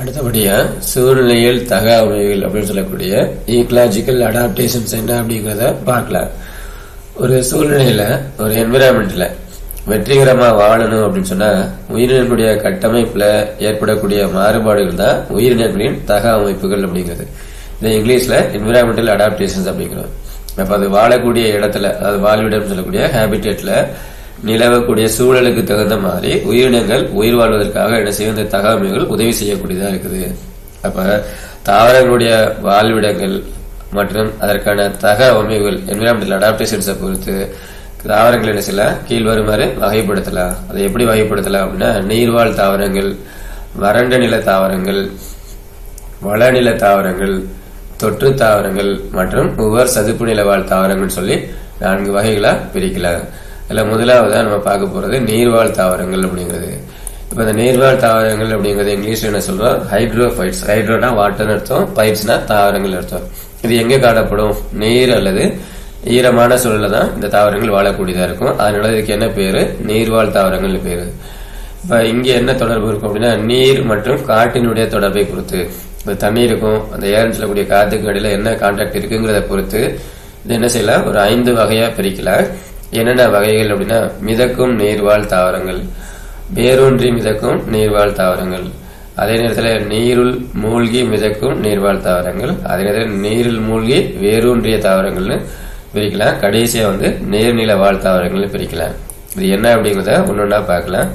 அடுத்தபடியாக சூழ்நிலையில் தக உணவுகள் அப்படின்னு சொல்லக்கூடிய ஈக்கலாஜிக்கல் அடாப்டேஷன்ஸ் என்ன அப்படிங்கிறத பார்க்கலாம் ஒரு சூழ்நிலையில் ஒரு என்விரான்மெண்ட்டில் வெற்றிகரமாக வாழணும் அப்படின்னு சொன்னால் உயிரினங்களுடைய கட்டமைப்பில் ஏற்படக்கூடிய மாறுபாடுகள் தான் உயிரினங்களின் தக அமைப்புகள் அப்படிங்கிறது. இந்த இங்கிலீஷில் என்விரான்மெண்டல் அடாப்டேஷன்ஸ் அப்படிங்கிறோம். அப்போ அது வாழக்கூடிய இடத்துல அதாவது வாழ்விடம் சொல்லக்கூடிய ஹேபிடேட்டில் நிலவக்கூடிய சூழலுக்கு தகுந்த மாதிரி உயிரினங்கள் உயிர் வாழ்வதற்காக என்ன செய்யும் இந்த தகவல்கள் உதவி செய்யக்கூடியதா இருக்குது. அப்ப தாவரங்களுடைய வாழ்விடங்கள் மற்றும் அதற்கான தக அமைவுகள் என்விரான்மெண்டல் அடாப்டேஷன்ஸை பொறுத்து தாவரங்கள் என்ன செய்யலாம்? கீழ் வருமாறு வகைப்படுத்தலாம். அதை எப்படி வகைப்படுத்தலாம் அப்படின்னா நீர்வாழ் தாவரங்கள் வறண்ட நில தாவரங்கள் வளநில தாவரங்கள் தொற்று தாவரங்கள் மற்றும் உவர் சதுப்பு நில வாழ் தாவரங்கள் சொல்லி நான்கு வகைகளாக பிரிக்கலாம். அதில் முதலாவதாக நம்ம பார்க்க போகிறது நீர்வாழ் தாவரங்கள் அப்படிங்கிறது. இப்போ இந்த நீர்வாழ் தாவரங்கள் அப்படிங்கிறது இங்கிலீஷில் என்ன சொல்கிறோம் ஹைட்ரோஃபைட்ஸ் ஹைட்ரோனா வாட்டர்னு அர்த்தம் பைட்ஸ்னா தாவரங்கள் அர்த்தம். இது எங்கே காணப்படும்? நீர் அல்லது ஈரமான சூழலில் தான் இந்த தாவரங்கள் வாழக்கூடியதாக இருக்கும். அதனால இதுக்கு என்ன பேர்? நீர்வாழ் தாவரங்கள் பேர். இப்போ இங்கே என்ன தொடர்பு இருக்கும் அப்படின்னா நீர் மற்றும் காட்டினுடைய தொடர்பை பொறுத்து. இந்த தண்ணீருக்கும் அந்த ஏர்னு சொல்லக்கூடிய காத்துக்கு இடையில என்ன கான்டாக்ட் இருக்குங்கிறத பொறுத்து இது என்ன செய்யலாம்? ஒரு ஐந்து வகையாக பிரிக்கலாம். என்னென்ன வகைகள் அப்படின்னா மிதக்கும் நீர்வாழ் தாவரங்கள். வேரூன்றி மிதக்கும் நீர்வாழ் தாவரங்கள். அதே நேரத்தில் நீருள் மூழ்கி மிதக்கும் நீர்வாழ் தாவரங்கள். அதே நேரத்தில் நீரில் மூழ்கி வேரூன்றிய தாவரங்கள்னு பிரிக்கலாம். கடைசியாக வந்து நீர்நில வாழ் தாவரங்கள்னு பிரிக்கலாம். இது என்ன அப்படிங்கிறத ஒன்னொன்னா பார்க்கலாம்.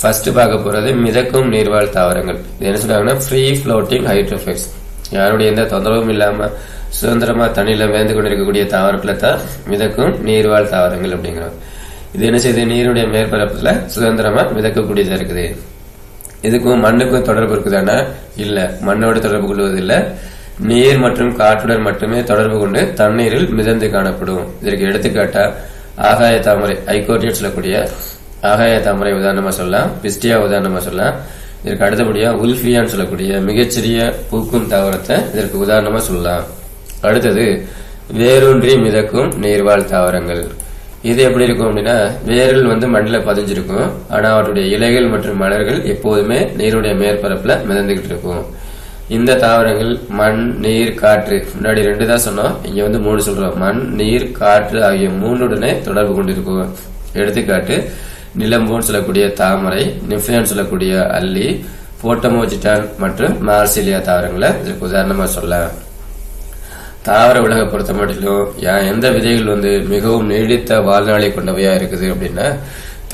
ஃபர்ஸ்ட் பார்க்க போறது மிதக்கும் நீர்வாழ் தாவரங்கள். இது என்ன சொல்றாங்கன்னா ஃப்ரீ ஃப்ளோட்டிங் ஹைட்ரோஃபிக்ஸ் யாருடைய எந்த தொந்தரவும் இல்லாமல் சுதந்திரமா தண்ணியில வேந்து கொண்டிருக்கக்கூடிய தாவரங்களை தான் மிதக்கும் நீர்வாழ் தாவரங்கள் அப்படிங்கிறோம். இது என்ன செய்யுது நீருடைய மேற்பரப்புல சுதந்திரமா மிதக்கக்கூடியதா இருக்குது. இதுக்கும் மண்ணுக்கும் தொடர்பு இருக்குதானா? இல்ல. மண்ணோடு தொடர்பு கொள்வதில்லை. நீர் மற்றும் காற்றுடன் மட்டுமே தொடர்பு கொண்டு தண்ணீரில் மிதந்து காணப்படும். இதற்கு எடுத்துக்காட்டா ஆகாய தாமரை ஐகோர்டியட் சொல்லக்கூடிய ஆகாய தாமரை உதாரணமா சொல்லலாம். பிஸ்டியா உதாரணமா சொல்லலாம். இதற்கு அடுத்தபடியா உல்ஃபியான்னு சொல்லக்கூடிய மிகச்சிறிய பூக்கும் தாவரத்தை இதற்கு உதாரணமா சொல்லலாம். அடுத்தது வேரூன்றி மிதக்கும் நீர்வாழ் தாவரங்கள். இது எப்படி இருக்கும் அப்படின்னா வேர்கள் வந்து மண்ணில் பதிஞ்சிருக்கும். ஆனால் அவருடைய இலைகள் மற்றும் மலர்கள் எப்போதுமே நீருடைய மேற்பரப்பில் மிதந்துகிட்டு இருக்கும். இந்த தாவரங்கள் மண் நீர் காற்று. முன்னாடி ரெண்டு தான் சொன்னோம். இங்க வந்து மூணு சொல்றோம். மண் நீர் காற்று ஆகிய மூணுடனே தொடர்பு கொண்டிருக்கும். எடுத்துக்காட்டு நிலம்போன்னு சொல்லக்கூடிய தாமரை நிஃபியான்னு சொல்லக்கூடிய அல்லி போட்டமோஜிட்டான் மற்றும் மார்சிலியா தாவரங்களை இதற்கு உதாரணமா சொல்லலாம். தாவர உலகை பொறுத்த மட்டும் எந்த விதைகள் வந்து மிகவும் நீடித்த வாழ்நாளை கொண்டவையா இருக்குது அப்படின்னா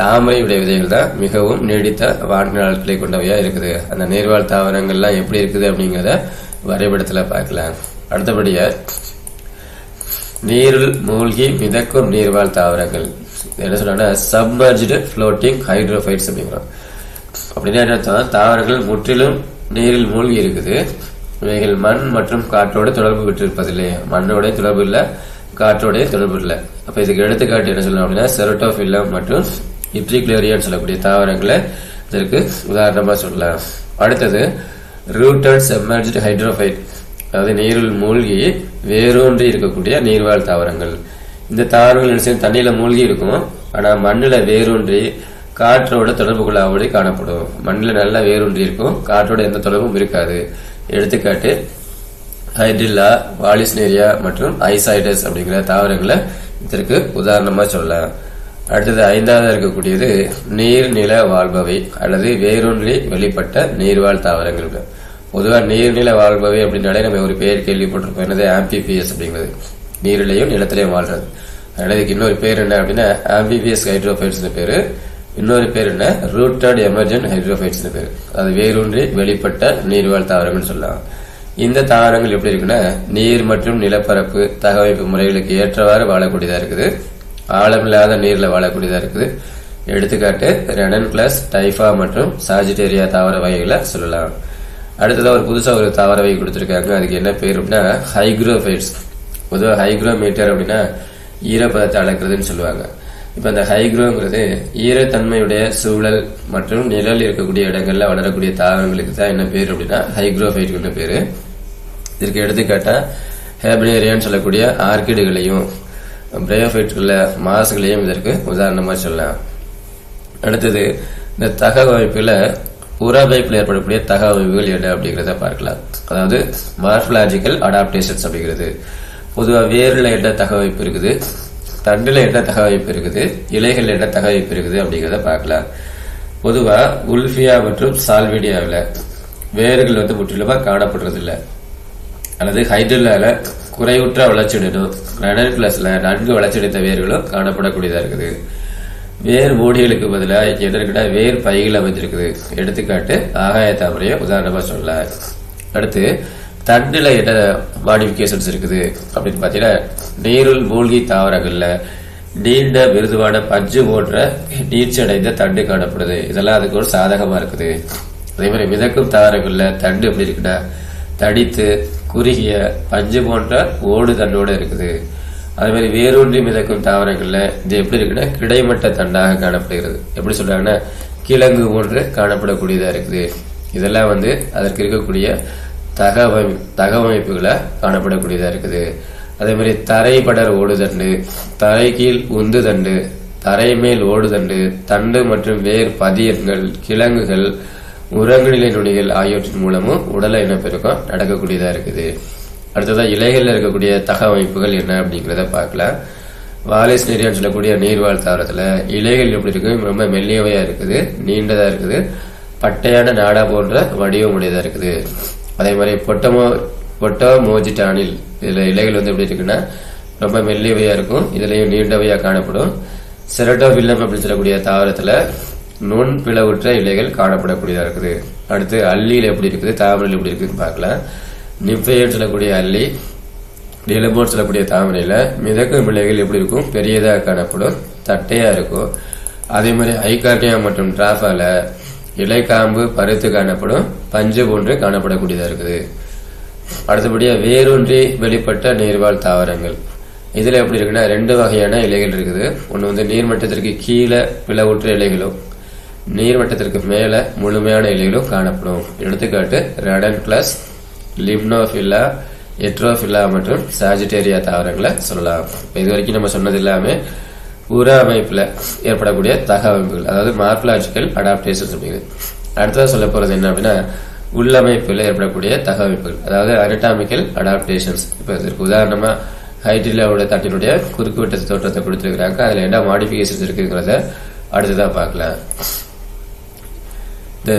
தாமரையுடைய விதைகள் தான் மிகவும் நீடித்த வாழ்நாட்களை கொண்டவையா இருக்குது. அந்த நீர்வாழ் தாவரங்கள்லாம் எப்படி இருக்குது அப்படிங்கிறத வரைபடத்துல பார்க்கலாம். அடுத்தபடியா நீரில் மூழ்கி மிதக்கும் நீர்வாழ் தாவரங்கள். என்ன சொல்றாங்கன்னா சப்மர்ஜ்டு ஃப்ளோட்டிங் ஹைட்ரோஃபைட்ஸ் அப்படிங்கிறோம். அப்படின்னா என்ன தாவரங்கள் முற்றிலும் நீரில் மூழ்கி இருக்குது. இவைகள் மண் மற்றும் காற்றோடு தொடர்பு பெற்றிருப்பதில்லை. மண்ணோட தொடர்பு இல்லை காற்றோடைய தொடர்பு இல்லை. அப்ப இதுக்கு எடுத்துக்காட்டு என்ன சொல்லணும் அப்படின்னா செரோட்டோஃபில்லம் மற்றும் இப்ரிக்ளேரியான்னு சொல்லக்கூடிய தாவரங்களை இதற்கு உதாரணமா சொல்லலாம். அடுத்தது ரூட்டட் சப்மர்ஜ்டு ஹைட்ரோஃபைட் அதாவது நீரில் மூழ்கி வேரூன்றி இருக்கக்கூடிய நீர்வாழ் தாவரங்கள். இந்த தாவரங்கள் என்ன செய்யும்? தண்ணியில மூழ்கி இருக்கும். ஆனா மண்ணில் வேரூன்றி காற்றோட தொடர்பு கொள்ளாமலே காணப்படும். மண்ணில் நல்லா வேரூன்றி இருக்கும். காற்றோட எந்த தொடர்பும் இருக்காது. எடுத்துக்காட்டு ஹைட்ரில்லா வாலிஸ்னேரியா மற்றும் ஐசைடஸ் அப்படிங்கிற தாவரங்களை இதற்கு உதாரணமா சொல்லலாம். அடுத்தது ஐந்தாவது இருக்கக்கூடியது நீர் நில வாழ்பவை அல்லது வேரூன்றி வெளிப்பட்ட நீர்வாழ் தாவரங்கள். பொதுவாக நீர்நில வாழ்பவை அப்படின்னாலே நம்ம ஒரு பேர் கேள்விப்பட்டிருப்போம். என்னது? ஆம்பிபிஎஸ் அப்படிங்கிறது. நீரிலையும் நிலத்திலையும் வாழ்றது. அதனால இதுக்கு இன்னொரு பேர் என்ன அப்படின்னா ஆம்பிபிஎஸ் ஹைட்ரோஃபைட்ஸ் பேரு. இன்னொரு பேர் என்ன? ரூட்டட் எமர்ஜென்ட் ஹைட்ரோஃபைட்ஸ் பேர். அது வேரூன்றி வெளிப்பட்ட நீர்வாழ் தாவரங்கள் சொல்லலாம். இந்த தாவரங்கள் எப்படி இருக்குன்னா நீர் மற்றும் நிலப்பரப்பு தகவமைப்பு முறைகளுக்கு ஏற்றவாறு வாழக்கூடியதா இருக்குது. ஆழமில்லாத நீர்ல வாழக்கூடியதா இருக்குது. எடுத்துக்காட்டு ரெனன் கிளாஸ் டைஃபா மற்றும் சாஜிடேரியா தாவர வகைகளை சொல்லலாம். அடுத்ததாக ஒரு புதுசாக ஒரு தாவர வகை கொடுத்துருக்காங்க. அதுக்கு என்ன பேர் அப்படின்னா ஹைக்ரோஃபைட்ஸ் பொதுவாக ஹைக்ரோமீட்டர் அப்படின்னா ஈரப்பதத்தை அளக்குறதுன்னு சொல்லுவாங்க. இப்போ இந்த ஹைக்ரோங்கிறது ஈரத்தன்மையுடைய சூழல் மற்றும் நிழல் இருக்கக்கூடிய இடங்கள்ல வளரக்கூடிய தாவரங்களுக்கு தான் என்ன பேர் அப்படின்னா ஹைக்ரோஃபைட்னு பேரு. இதற்கு எடுத்துக்காட்டா ஹேபனேரியான்னு சொல்லக்கூடிய ஆர்கிடுகளையும் பிரயோஃபைட்கள மாசுகளையும் இதற்கு உதாரணமா சொல்லலாம். அடுத்தது இந்த தகவமைப்புல உரமைப்பில் ஏற்படக்கூடிய தகவமைப்புகள் என்ன அப்படிங்கிறத பார்க்கலாம். அதாவது மார்பலாஜிக்கல் அடாப்டேஷன்ஸ் அப்படிங்கிறது. பொதுவாக வேரில் என்ன தகவமைப்பு இருக்குது? தண்டில் என்ன தகவமைப்பு இருக்குது? இலைகள் என்ன தகவமைப்பு இருக்குது அப்படிங்கிறத பார்க்கலாம். பொதுவா உல்ஃபியா மற்றும் சால்விடியாவில் வேர்கள் வந்து முற்றிலுமாக காணப்படுறதில்லை. அல்லது ஹைட்ரலால குறைவுற்ற வளர்ச்சியிடணும் ரெனல் பிளஸ்ல நன்கு வளர்ச்சியடைந்த வேர்களும் காணப்படக்கூடியதா இருக்குது. வேர் மூடிகளுக்கு பதிலாக இங்க என்ன இருக்குன்னா வேர் பைகள் அமைஞ்சிருக்குது எடுத்துக்காட்டு ஆகாய தாமரையை உதாரணமா சொல்லலாம். அடுத்து தண்டுல என்ன மாடிஃபிகேஷன்ஸ் இருக்குது அப்படின்னு பார்த்தீங்கன்னா நீருள் மூழ்கி தாவரங்கள்ல நீண்ட மிருதுவான பஞ்சு போன்ற நீர்ச்சி அடைந்த தண்டு காணப்படுது. இதெல்லாம் அதுக்கு ஒரு சாதகமா இருக்குது. அதே மாதிரி மிதக்கும் தாவரங்கள்ல தண்டு எப்படி இருக்குன்னா தடித்து குறுகிய பஞ்சு போன்ற ஓடு தண்டோட இருக்குது. அதே மாதிரி வேரூன்றி மிதக்கும் தாவரங்கள்ல இது எப்படி இருக்குன்னா கிடைமட்ட தண்டாக காணப்படுகிறது. எப்படி சொல்றாங்கன்னா கிழங்கு போன்று காணப்படக்கூடியதா இருக்குது. இதெல்லாம் வந்து அதற்கு இருக்கக்கூடிய தகவமை தகவமைப்புகளை காணப்படக்கூடியதாக இருக்குது. அதே மாதிரி தரைப்படர் ஓடுதண்டு தரை கீழ் உந்து தண்டு தரை மேல் ஓடுதண்டு தண்டு மற்றும் வேர் பதியங்கள் கிழங்குகள் உரங்குநிலை நுனிகள் ஆகியவற்றின் மூலமும் உடலை இனப்பெருக்கம் நடக்கக்கூடியதாக இருக்குது. அடுத்ததாக இலைகளில் இருக்கக்கூடிய தகவமைப்புகள் என்ன அப்படிங்கிறத பார்க்கலாம். வாலிஸ் நெறியான்னு சொல்லக்கூடிய நீர்வாழ் தாவரத்தில் இலைகள் எப்படி இருக்கு? ரொம்ப மெல்லியவையா இருக்குது நீண்டதா இருக்குது பட்டையான நாடா போன்ற வடிவம் உடையதா இருக்குது. அதே மாதிரி பொட்டமோ பொட்டோ மோஜிட்டானில் இதுல இலைகள் வந்து எப்படி இருக்குன்னா ரொம்ப மெல்லியவையா இருக்கும். இதுலயும் நீண்டவையா காணப்படும். செரட்டோபில்லம் அப்படின்னு சொல்லக்கூடிய தாவரத்துல நுண் பிளவுற்ற இலைகள் காணப்படக்கூடியதா இருக்குது. அடுத்து அல்லியில் எப்படி இருக்குது தாமரையில் எப்படி இருக்குன்னு பார்க்கலாம். நிப்பையன்னு சொல்லக்கூடிய அல்லி நிலமோன்னு சொல்லக்கூடிய தாமரையில மிதக்கும் இலைகள் எப்படி இருக்கும் பெரியதா காணப்படும் தட்டையா இருக்கும். அதே மாதிரி ஐகார்டியா மற்றும் டிராஃபால இலைக்காம்பு பருத்து காணப்படும் பஞ்சு போன்று காணப்படக்கூடியதா இருக்குது. அடுத்தபடியா வேரூன்றி வெளிப்பட்ட நீர்வாழ் தாவரங்கள். இதுல எப்படி இருக்குன்னா ரெண்டு வகையான இலைகள் இருக்குது. ஒன்று வந்து நீர்மட்டத்திற்கு கீழே பிளவுற்ற இலைகளும் நீர்மட்டத்திற்கு மேல முழுமையான இலைகளும் காணப்படும். எடுத்துக்காட்டு ரடன் பிளஸ் லிப்னோஃபில்லா எட்ரோஃபில்லா மற்றும் சாஜிடேரியா தாவரங்களை சொல்லலாம். இப்போ இது வரைக்கும் நம்ம சொன்னது எல்லாமே உர அமைப்புல ஏற்படக்கூடிய தகவமைப்புகள் அதாவது மார்பலாஜிக்கல் அடாப்டேஷன்ஸ் அப்படிங்கிறது அடுத்ததாக சொல்ல போறது என்ன அப்படின்னா உள்ளமைப்புல ஏற்படக்கூடிய தகவமைப்புகள் அதாவது அனட்டாமிக்கல் அடாப்டேஷன்ஸ் இப்போ இதற்கு உதாரணமா ஹைட்ரிலாவோட தட்டினுடைய குறுக்குவெட்ட தோற்றத்தை கொடுத்துருக்காங்க அதுல என்ன மாடிஃபிகேஷன்ஸ் இருக்குங்கிறத அடுத்ததா பார்க்கலாம். இந்த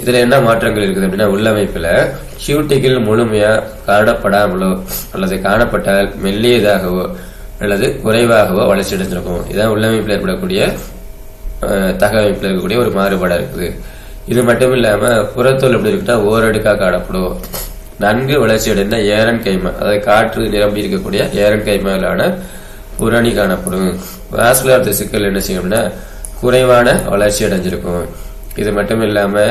இதுல என்ன மாற்றங்கள் இருக்குது அப்படின்னா உள்ளமைப்புல கியூட்டிக்கில் முழுமையா காணப்படாமலோ அல்லது காணப்பட்டால் மெல்லியதாகவோ அல்லது குறைவாகவோ வளர்ச்சி அடைஞ்சிருக்கும். இதான் உள்ளமைப்பில் ஏற்படக்கூடிய தகவமைப்பில் இருக்கக்கூடிய ஒரு மாறுபாடா இருக்குது. இது மட்டும் இல்லாம புறத்தோல் எப்படி இருக்குன்னா ஓரடுக்கா காணப்படும். நன்கு வளர்ச்சி அடைந்த ஏரன் கைமா அதாவது காற்று நிரம்பி இருக்கக்கூடிய ஏரன் கைமாவிலான புரணி காணப்படும். வாஸ்குலர் திசுக்கள் என்ன செய்யும்னா குறைவான வளர்ச்சி அடைஞ்சிருக்கும். இது மட்டும் இல்லாம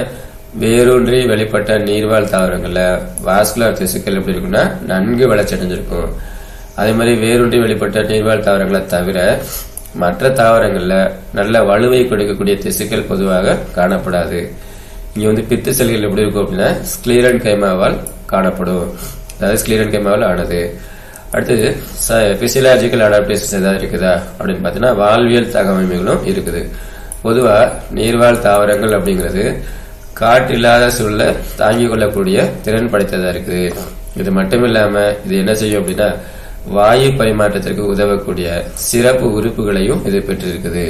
வேரூன்றி வெளிப்பட்ட நீர்வாழ் தாவரங்கள்ல வாஸ்குலர் திசுக்கள் எப்படி இருக்குன்னா நன்கு வளர்ச்சி அடைஞ்சிருக்கும். அதே மாதிரி வேரூன்றி வெளிப்பட்ட நீர்வாழ் தாவரங்களை தவிர மற்ற தாவரங்களில் நல்ல வலுவை கொடுக்கக்கூடிய திசுக்கள் பொதுவாக காணப்படாது. இங்கே வந்து பித்து செல்கள் எப்படி இருக்கும் அப்படின்னா ஸ்கிளீரன் கைமாவால் காணப்படும். அதாவது ஸ்கிளீரன் கைமாவால் ஆனது. அடுத்தது பிசியலாஜிக்கல் அடாப்டேஷன்ஸ் ஏதாவது இருக்குதா அப்படின்னு பார்த்தீங்கன்னா வாழ்வியல் தகவமைப்புகளும் இருக்குது. பொதுவாக நீர்வாழ் தாவரங்கள் அப்படிங்கிறது காற்றில்லாத சூழலை தாங்கிக் கொள்ளக்கூடிய திறன் படைத்ததாக இருக்குது. இது மட்டும் இல்லாமல் இது என்ன செய்யும் அப்படின்னா வாயு பரிமாற்றத்திற்கு உதவக்கூடிய சிறப்பு உறுப்புகளையும் இது பெற்றிருக்குது.